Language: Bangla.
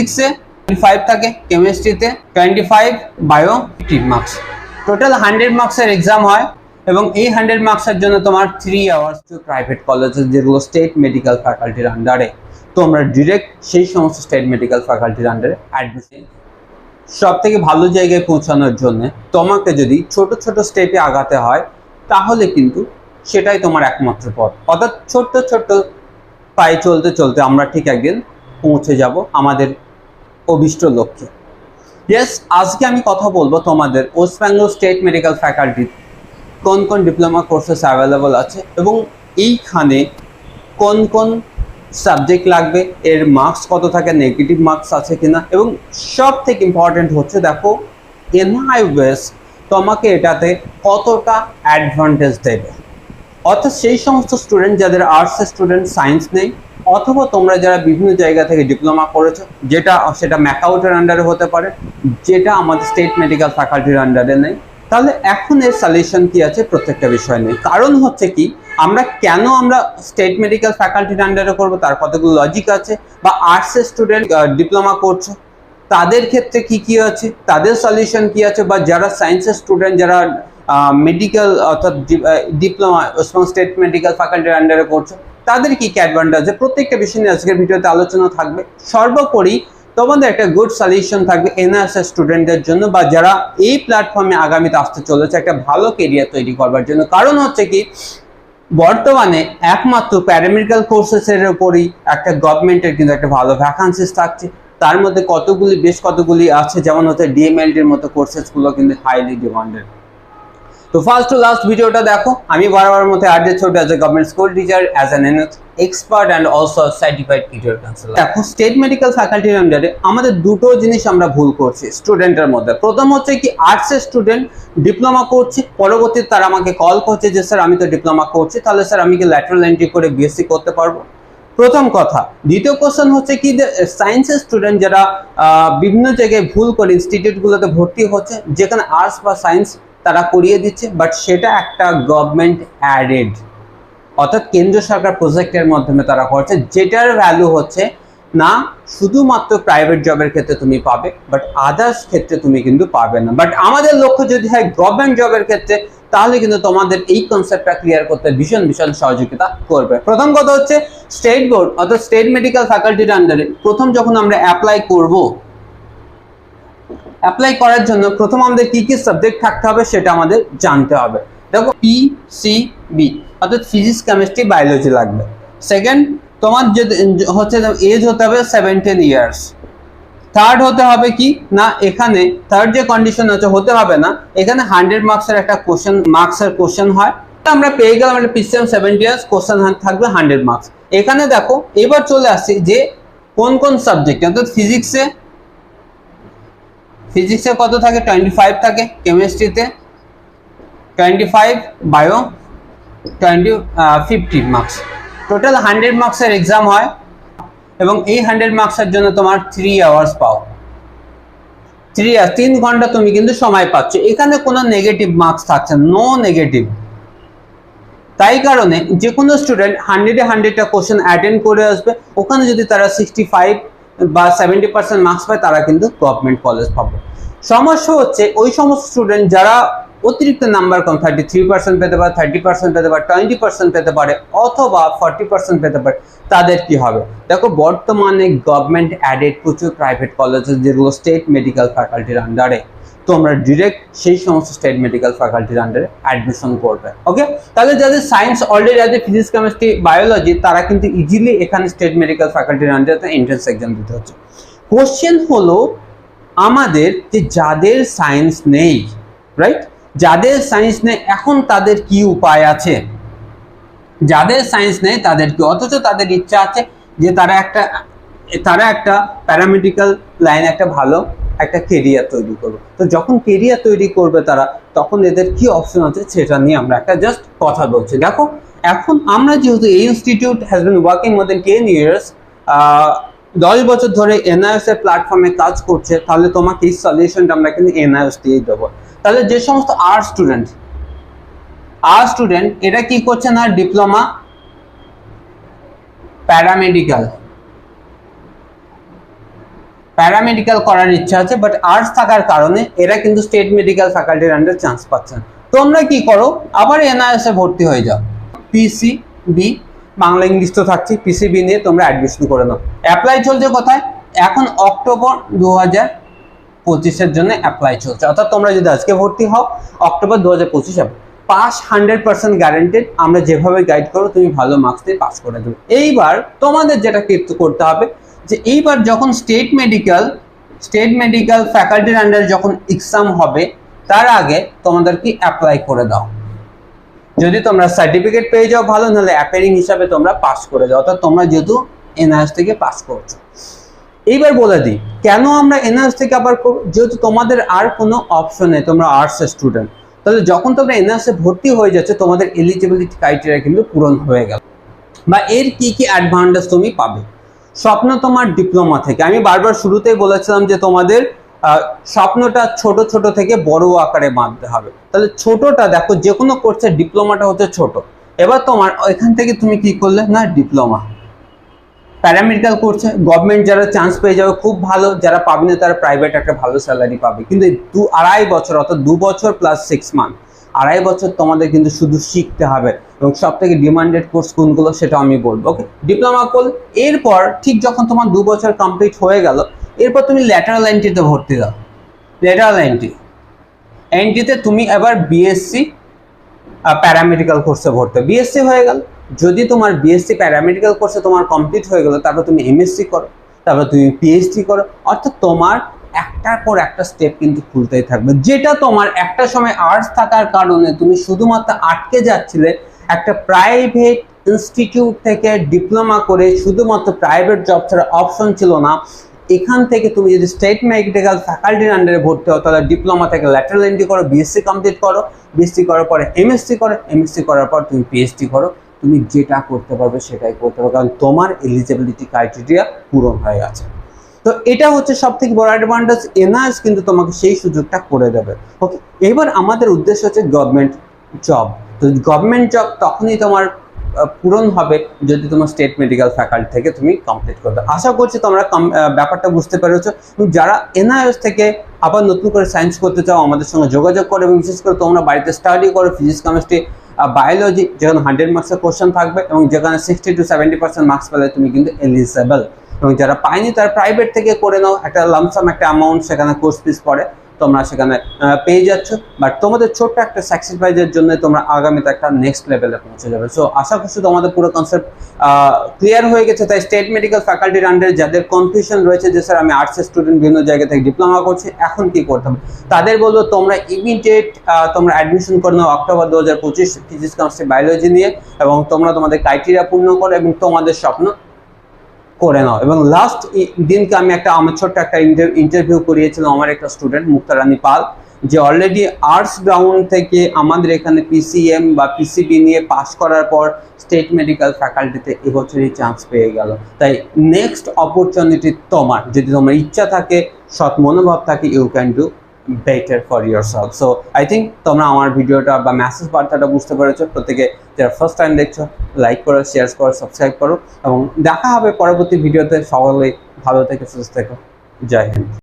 ফিজিক্সে ফাইভ থাকে কেমিস্ট্রিতে twenty five bio fifty marks total hundred মার্কসের এক্সাম হয় এবং এই হান্ড্রেড মার্কসের জন্য তোমার three hours to private colleges যেগুলো স্টেট মেডিকেল ফ্যাকাল্টির আন্ডারে তোমরা ডিরেক্ট সেই সমস্ত স্টেট মেডিকেল ফ্যাকাল্টির আন্ডারে অ্যাডমিশন সব থেকে ভালো জায়গায় পৌঁছানোর জন্য তোমাকে যদি ছোট ছোট স্টেপে আগাতে হয়, তাহলে কিন্তু সেটাই তোমার একমাত্র পথ। অর্থাৎ ছোট্ট ছোট্ট পায়ে চলতে চলতে আমরা ঠিক একদিন পৌঁছে যাব আমাদের অভিষ্ট লক্ষ্যে ইয়েস আজকে আমি কথা বলব তোমাদের West Bengal state medical faculty কোন কোন ডিপ্লোমা কোর্সেস অ্যাভেলেবল আছে এবং এইখানে কোন কোন সাবজেক্ট লাগবে, এর মার্কস কত থাকে নেগেটিভ মার্কস আছে কিনা এবং সব থেকে ইম্পর্টেন্ট হচ্ছে দেখো এনআইওএস তোমাকে এটাতে কতটা অ্যাডভান্টেজ দেবে। অর্থাৎ সেই সমস্ত স্টুডেন্ট যাদের আর্টসের স্টুডেন্ট সায়েন্স নেই অথবা তোমরা যারা বিভিন্ন জায়গা থেকে ডিপ্লোমা করেছ, যেটা, সেটা ম্যাকাউটের আন্ডারে হতে পারে, যেটা আমাদের স্টেট মেডিকেল ফ্যাকাল্টির আন্ডারে নেই, তাহলে এখন এর সলিউশন কি আছে প্রত্যেকটা বিষয় নেই কারণ হচ্ছে কি, আমরা কেন আমরা স্টেট মেডিকেল ফ্যাকাল্টির আন্ডারে করব? তার কতগুলো লজিক আছে? বা আর্টসের স্টুডেন্ট ডিপ্লোমা করছে, তাদের ক্ষেত্রে কি কি আছে? তাদের সলিউশন কি আছে? বা যারা সায়েন্সের স্টুডেন্ট যারা মেডিকেল অর্থাৎ ডিপ্লোমা স্টেট মেডিকেল ফ্যাকাল্টির আন্ডারে করছ তাদের কি কি অ্যাডভান্টেজ আছে প্রত্যেকটা বিষয় নিয়ে আজকের ভিডিওতে আলোচনা থাকবে। সর্বোপরি তোমাদের একটা গুড সলিউশন থাকবে এনআরএস স্টুডেন্টদের জন্য বা যারা এই প্ল্যাটফর্মে আগামীতে আসতে চলেছে, একটা ভালো কেরিয়ার তৈরি করবার জন্য। কারণ হচ্ছে কি, বর্তমানে একমাত্র প্যারামেডিক্যাল কোর্সেসের উপরই একটা গভর্নমেন্টের কিন্তু একটা ভালো ভ্যাকান্সিস থাকছে। তার মধ্যে কতগুলি, বেশ কতগুলি আছে, যেমন হচ্ছে ডিএমএলডির মতো কোর্সেসগুলো কিন্তু হাইলি ডিমান্ডেড তো ফার্স্ট টু লাস্ট ভিডিওটা দেখো। আমি বারবার মধ্যে আর্জে ছোট as a government school teacher as an expert and also certified teacher counsellor দেখো স্টেট মেডিকেল ফ্যাকাল্টির আন্ডারে আমাদের দুটো জিনিস আমরা ভুল করছি স্টুডেন্টের মধ্যে। প্রথম হচ্ছে কি আর্টসের স্টুডেন্ট ডিপ্লোমা করছে, পরবর্তীতে তারা আমাকে কল করছে যে, স্যার, আমি তো ডিপ্লোমা করছি, তাহলে স্যার, আমি কি ল্যাটারাল এন্ট্রি করে বিএসসি করতে পারব? প্রথম কথা। দ্বিতীয় কোশ্চেন হচ্ছে কি, যে সায়েন্সের স্টুডেন্ট যারা বিভিন্ন জায়গায় ভুল করে ইনস্টিটিউটগুলোতে ভর্তি হচ্ছে, যেখানে আর্টস বা সায়েন্স তারা করিয়ে দিচ্ছে বাট সেটা একটা গভর্নমেন্ট অ্যাডেড অর্থাৎ কেন্দ্র সরকার প্রজেক্টের মাধ্যমে তারা করছে, যেটার ভ্যালু হচ্ছে না, শুধুমাত্র প্রাইভেট জবের ক্ষেত্রে তুমি পাবে বাট আদার্স ক্ষেত্রে তুমি কিন্তু পাবে না। বাট আমাদের লক্ষ্য যদি হয় গভর্নমেন্ট জবের ক্ষেত্রে, তাহলে কিন্তু তোমাদের এই কনসেপ্টটা ক্লিয়ার করতে ভীষণ ভীষণ সহযোগিতা করবে। প্রথম কথা হচ্ছে স্টেট বোর্ড অর্থাৎ স্টেট মেডিকেল ফ্যাকাল্টির আন্ডারে প্রথম যখন আমরা অ্যাপ্লাই করব অ্যাপ্লাই করার জন্য প্রথম আমাদের কি কি সাবজেক্ট থাকতে হবে সেটা আমাদের জানতে হবে। দেখো পি সি বি অর্থাৎ ফিজিক্স কেমিস্ট্রি বায়োলজি লাগবে। সেকেন্ড তোমার যদি, হচ্ছে এজ হতে হবে সেভেন্টিন ইয়ার্স থার্ড হতে হবে কি? না, এখানে থার্ড যে কন্ডিশন আছে, হতে হবে না। এখানে হান্ড্রেড মার্কসের একটা কোশ্চেন মার্কসের কোশ্চেন হয়। আমরা পেয়ে গেলাম একটা পিসিএম সেভেন্টি ইয়ার্স কোশ্চেন থাকবে হান্ড্রেড মার্কস এখানে দেখো, এবার চলে আসছি যে কোন কোন সাবজেক্ট অর্থাৎ ফিজিক্সে ফিজিক্সে কত থাকে? টোয়েন্টি ফাইভ থাকে কেমিস্ট্রিতে twenty five bio twenty fifty marks total hundred মার্কসের এক্সাম হয় এবং এই হান্ড্রেড মার্কসের জন্য তোমার থ্রি আওয়ার্স পাও। থ্রি আওয়ার্স তিন ঘণ্টা তুমি কিন্তু সময় পাচ্ছ। এখানে কোনো নেগেটিভ মার্কস থাকছে নো নেগেটিভ তাই কারণে যে কোনো স্টুডেন্ট হান্ড্রেডে হান্ড্রেডটা কোশ্চেন অ্যাটেন্ড করে আসবে। ওখানে যদি তারা সিক্সটি ফাইভ বা সেভেন্টি পার্সেন্ট মার্কস পায়, তারা কিন্তু গভর্নমেন্ট কলেজ পাবে। সমস্যা হচ্ছে, ওই সমস্ত স্টুডেন্ট যারা অতিরিক্ত নাম্বার কম থার্টি থ্রি পার্সেন্ট পেতে পারে থার্টি পার্সেন্ট পেতে পারে টোয়েন্টি পার্সেন্ট পেতে পারে, অথবা ফর্টি পার্সেন্ট পেতে পারে, তাদের কি হবে? দেখো, বর্তমানে গভর্নমেন্ট অ্যাডেড প্রচুর প্রাইভেট কলেজ যেগুলো স্টেট মেডিকেল ফ্যাকাল্টির আন্ডারে তোমরা ডিরেক্ট সেই সমস্ত স্টেট মেডিকেল ফ্যাকাল্টির আন্ডারে অ্যাডমিশন করবে ওকে তাহলে যাদের সায়েন্স অলরেডি আছে ফিজিক্স কেমিস্ট্রি বায়োলজি তারা কিন্তু ইজিলি এখানে স্টেট মেডিকেল ফ্যাকাল্টির আন্ডারে এন্ট্রান্স এক্সাম দিতে হচ্ছে। কোশ্চেন হলো আমাদের যে যাদের সায়েন্স নেই রাইট যাদের সায়েন্স নেই, এখন তাদের কি উপায় আছে? যাদের সায়েন্স নেই, তাদের কি? অথচ তাদের ইচ্ছা আছে যে তারা একটা তারা একটা প্যারামেডিক্যাল লাইন একটা ভালো একটা কেরিয়ার তৈরি করবে। তো যখন কেরিয়ার তৈরি করবে তারা, তখন এদের কি অপশন আছে সেটা নিয়ে আমরা একটা জাস্ট কথা বলছি। দেখো, এখন আমরা যেহেতু এই institute has been working more than ten years দশ বছর ধরে এনআইএস এর প্ল্যাটফর্মে কাজ করছে, তাহলে তোমাকে এই সলিউশনটা আমরা কিন্তু এনআইএস দিয়েই দেবো। তাহলে যে সমস্ত আর্ট স্টুডেন্ট আর্ট স্টুডেন্ট এটা কি করছে না? ডিপ্লোমা প্যারামেডিক্যাল প্যারামেডিক্যাল করার ইচ্ছা আছে বাট আর্টস থাকার কারণে এরা কিন্তু স্টেট মেডিকেল ফ্যাকাল্টির আন্ডার চান্স পাচ্ছে না। তোমরা কি করো? আবার এনআইএস ভর্তি হয়ে যাও। পিসি বি বাংলা ইংলিশ তো থাকছে পিসিবি নিয়ে তোমরা অ্যাডমিশন করে নাও। অ্যাপ্লাই চলছে কোথায়? এখন অক্টোবর দু হাজার পঁচিশের জন্য অ্যাপ্লাই চলছে। অর্থাৎ তোমরা যদি আজকে ভর্তি হও, অক্টোবর দু হাজার পঁচিশে পাস হান্ড্রেড পার্সেন্ট গ্যারেন্টেড আমরা যেভাবে গাইড করো, তুমি ভালো মার্কস দিয়ে পাস করে দেবে। এইবার তোমাদের যেটা করতে হবে যে এইবার যখন স্টেট মেডিকেল স্টেট মেডিকেল ফ্যাকাল্টির আন্ডারে যখন এক্সাম হবে, তার আগে তোমাদেরকে অ্যাপ্লাই করে দাও। যদি তোমরা সার্টিফিকেট পেয়ে যাও ভালো, নাহলে অ্যাপেরিং হিসাবে তোমরা পাস করে যাও, অর্থাৎ তোমরা যেহেতু এনআইএস থেকে পাস করছ। এইবার বলে দিই, কেন আমরা এনআরএস থেকে আবার যেহেতু তোমাদের আর কোনো অপশন নেই, তোমরা আর্টস স্টুডেন্ট তাহলে যখন তোমরা এনআরএস ভর্তি হয়ে যাচ্ছে, তোমাদের এলিজিবিলিটি ক্রাইটেরিয়া কিন্তু পূরণ হয়ে গেল। বা এর কি কি অ্যাডভান্টেজ তুমি পাবে? স্বপ্ন তোমার ডিপ্লোমা থেকে। আমি বারবার শুরুতেই বলেছিলাম যে তোমাদের স্বপ্নটা ছোট ছোট থেকে বড় আকারে বাঁধতে হবে। তাহলে ছোটটা দেখো, যে কোনো কোর্সের ডিপ্লোমাটা হচ্ছে ছোট। এবার তোমার এখান থেকে তুমি কি করলে? না ডিপ্লোমা প্যারামেডিক্যাল করছে গভর্নমেন্ট যারা চান্স পেয়ে যাবে, খুব ভালো। যারা পাবে না, তারা প্রাইভেট একটা ভালো স্যালারি পাবে। কিন্তু দু, আড়াই বছর অর্থাৎ দু বছর প্লাস সিক্স মান্থ আড়াই বছর তোমাদের কিন্তু শুধু শিখতে হবে এবং সব থেকে ডিমান্ডেড কোর্স কোনগুলো সেটা আমি বলব ওকে ডিপ্লোমা করলে এরপর ঠিক যখন তোমার দু বছর কমপ্লিট হয়ে গেল, এরপর তুমি ল্যাটারাল এন্ট্রিতে ভর্তি দাও। ল্যাটারাল এন্ট্রি এন্ট্রিতে তুমি এবার বিএসসি প্যারামেডিক্যাল কোর্সে ভর্তি বিএসসি হয়ে গেল। যদি তোমার বিএসসি প্যারামেডিক্যাল কোর্সে তোমার কমপ্লিট হয়ে গেলো, তারপর তুমি এমএসসি করো, তারপর তুমি পিএইচডি করো, অর্থাৎ তোমার একটার পর একটা স্টেপ কিন্তু খুলতেই থাকবে। যেটা তোমার একটা সময় আর্টস থাকার কারণে তুমি শুধুমাত্র আটকে যাচ্ছিলে, একটা প্রাইভেট ইনস্টিটিউট থেকে ডিপ্লোমা করে শুধুমাত্র প্রাইভেট জব ছাড়া অপশন ছিল না। এখান থেকে তুমি যদি স্টেট মেডিকেল ফ্যাকাল্টির আন্ডারে ভর্তি হও, তাহলে ডিপ্লোমা থেকে ল্যাটারাল এন্ট্রি করো বিএসসি কমপ্লিট করো। বিএসসি করার পরে এমএসসি করো এমএসসি করার পর তুমি পিএইচডি করো। তুমি যেটা করতে পারবে সেটাই করতে পারবে কারণ তোমার এলিজিবিলিটি ক্রাইটেরিয়া পূরণ হয়ে গেছে। তো এটা হচ্ছে সব থেকে বড় অ্যাডভান্টেজ এনআরএস কিন্তু তোমাকে সেই সুযোগটা করে দেবে। ওকে এবার আমাদের উদ্দেশ্য হচ্ছে গভর্নমেন্ট জব তো গভর্নমেন্ট জব তখনই তোমার পূরণ হবে যদি তোমার স্টেট মেডিকেল ফ্যাকাল্টি থেকে তুমি কমপ্লিট করবে আশা করছি তোমরা ব্যাপারটা বুঝতে পেরেছ। যারা এনআইএস থেকে আবার নতুন করে সায়েন্স করতে চাও, আমাদের সঙ্গে যোগাযোগ করো এবং বিশেষ করে তোমরা বাড়িতে স্টাডি করো ফিজিক্স কেমিস্ট্রি বায়োলজি যেখানে হান্ড্রেড মার্কসের কোশ্চেন থাকবে এবং যেখানে sixty to seventy percent marks পেলে তুমি কিন্তু এলিজেবল এবং যারা পায়নি, তারা প্রাইভেট থেকে করে নাও। একটা লামসাম একটা অ্যামাউন্ট সেখানে কোর্স ফিস পড়ে। তোমরা সেখানে পেয়ে যাচ্ছ। বাট তোমাদের ছোট্ট একটা স্যাক্রিফাইসের জন্য তোমরা আগামীতে একটা নেক্সট লেভেলে পৌঁছে যাবে। সো আশা করছি তোমাদের পুরো কনসেপ্ট ক্লিয়ার হয়ে গেছে। তাই স্টেট মেডিকেল ফ্যাকাল্টির আন্ডারে যাদের কনফিউশন রয়েছে, যে স্যার আমি আর্টস স্টুডেন্ট বিভিন্ন জায়গা থেকে ডিপ্লোমা করছি, এখন কি করতে হবে? তাদের বলব, তোমরা ইমিডিয়েট তোমরা অ্যাডমিশন করে নাও অক্টোবর দু হাজার পঁচিশ ফিজিক্স কেমিস্ট্রি বায়োলজি নিয়ে। এবং তোমরা তোমাদের ক্রাইটেরিয়া পূর্ণ করো এবং তোমাদের স্বপ্ন করে নাও। এবং লাস্ট দিনকে আমি একটা, আমার ছোট্ট একটা ইন্টারভিউ করিয়েছিলাম আমার একটা স্টুডেন্ট মুক্তারানী পাল, যে অলরেডি আর্টস গ্রাউন্ড থেকে আমাদের এখানে পিসিএম বা পিসিবি নিয়ে পাশ করার পর স্টেট মেডিকেল ফ্যাকাল্টিতে এবছরই চান্স পেয়ে গেল। তাই নেক্সট অপরচুনিটি তোমার। যদি তোমার ইচ্ছা থাকে, সৎ মনোভাব থাকে you can do better for yourself so I think তোমরা আমার ভিডিওটা বা মেসেজ বার্তাটা বুঝতে পেরেছ। প্রত্যেকে যারা ফার্স্ট টাইম দেখছ লাইক করো শেয়ার করো সাবস্ক্রাইব করো। এবং দেখা হবে পরবর্তী ভিডিওতে। সকলে ভালো থেকে সুস্থ থেকো। জয় হিন্দ।